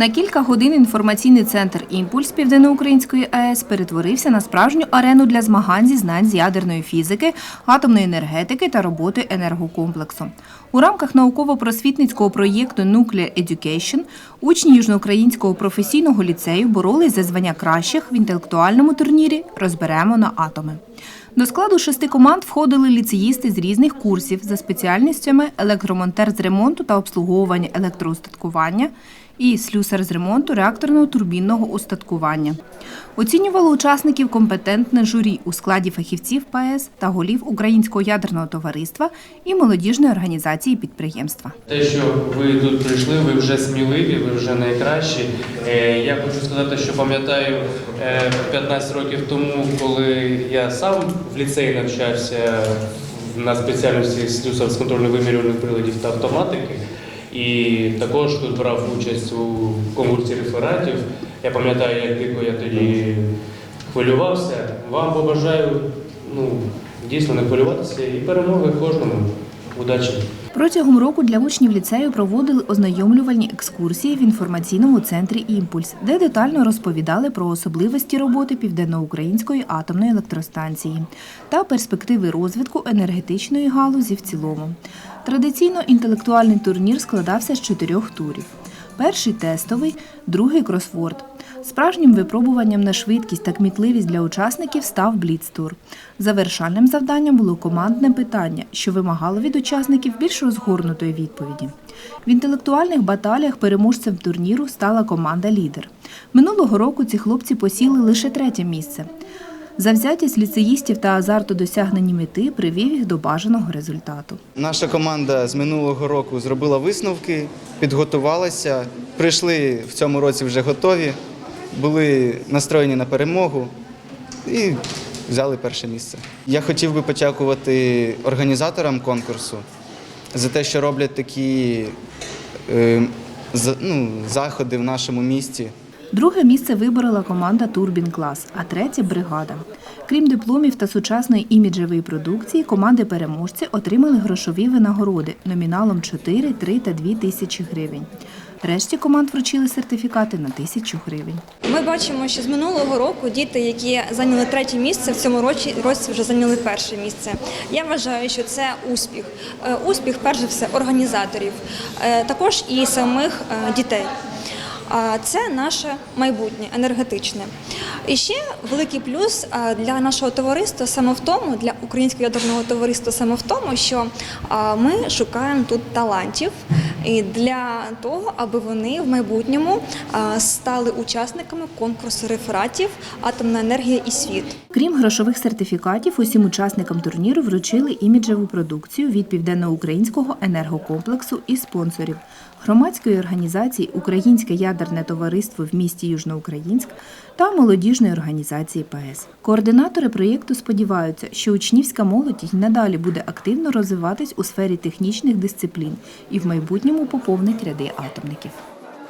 На кілька годин інформаційний центр Імпульс Південноукраїнської АЕС перетворився на справжню арену для змагань зі знань з ядерної фізики, атомної енергетики та роботи енергокомплексу. У рамках науково-просвітницького проєкту Nuclear Education учні Южноукраїнського професійного ліцею боролись за звання кращих в інтелектуальному турнірі Розберемо на атоми. До складу шести команд входили ліцеїсти з різних курсів за спеціальностями електромонтер з ремонту та обслуговування електроустаткування і слюсар з ремонту реакторного турбінного устаткування. Оцінювало учасників компетентне журі у складі фахівців ПАЕС та голів Українського ядерного товариства і молодіжної організації підприємства. Те, що ви тут прийшли, ви вже сміливі, ви вже найкращі. Е, Я хочу сказати, що пам'ятаю е, 15 років тому, коли я сам в ліцеї навчався на спеціальності слюсар з контрольно-вимірювальних приладів та автоматики. І також тут брав участь у конкурсі рефератів. Я пам'ятаю, як дико я тоді хвилювався. Вам побажаю ну, дійсно не хвилюватися і перемоги кожному. Удачі! Протягом року для учнів ліцею проводили ознайомлювальні екскурсії в інформаційному центрі Імпульс, де детально розповідали про особливості роботи Південноукраїнської атомної електростанції та перспективи розвитку енергетичної галузі в цілому. Традиційно інтелектуальний турнір складався з чотирьох турів. Перший тестовий, другий кросворд. Справжнім випробуванням на швидкість та кмітливість для учасників став бліцтур. Завершальним завданням було командне питання, що вимагало від учасників більш розгорнутої відповіді. В інтелектуальних баталіях переможцем турніру стала команда Лідер. Минулого року ці хлопці посіли лише третє місце. Завзятість ліцеїстів та азарту досягнені мети привів їх до бажаного результату. Наша команда з минулого року зробила висновки, підготувалася. Прийшли в цьому році вже готові, були настроєні на перемогу і взяли перше місце. Я хотів би подякувати організаторам конкурсу за те, що роблять такі е, за- ну, заходи в нашому місті. Друге місце виборола команда Турбін Клас, а третє бригада. Крім дипломів та сучасної іміджевої продукції, команди переможці отримали грошові винагороди номіналом 4, 3 та 2 тисячі гривень. Решті команд вручили сертифікати на тисячу гривень. Ми бачимо, що з минулого року діти, які зайняли третє місце, в цьому році, році вже зайняли перше місце. Я вважаю, що це успіх. Е, Успіх, перш за все, організаторів, е, також і самих е, дітей. А Це наше майбутнє енергетичне. І ще великий плюс для нашого товариства саме в тому, для українського ядерного товариства саме в тому, що ми шукаємо тут талантів і для того, аби вони в майбутньому стали учасниками конкурсу рефератів Атомна енергія і світ. Крім грошових сертифікатів, усім учасникам турніру вручили іміджеву продукцію від південноукраїнського енергокомплексу і спонсорів громадської організації Українське ядерне товариство в місті Южноукраїнськ та молодіжної організації ПАЕС. Координатори проєкту сподіваються, що учнівська молодь й надалі буде активно розвиватись у сфері технічних дисциплін і в майбутньому поповнить ряди атомників.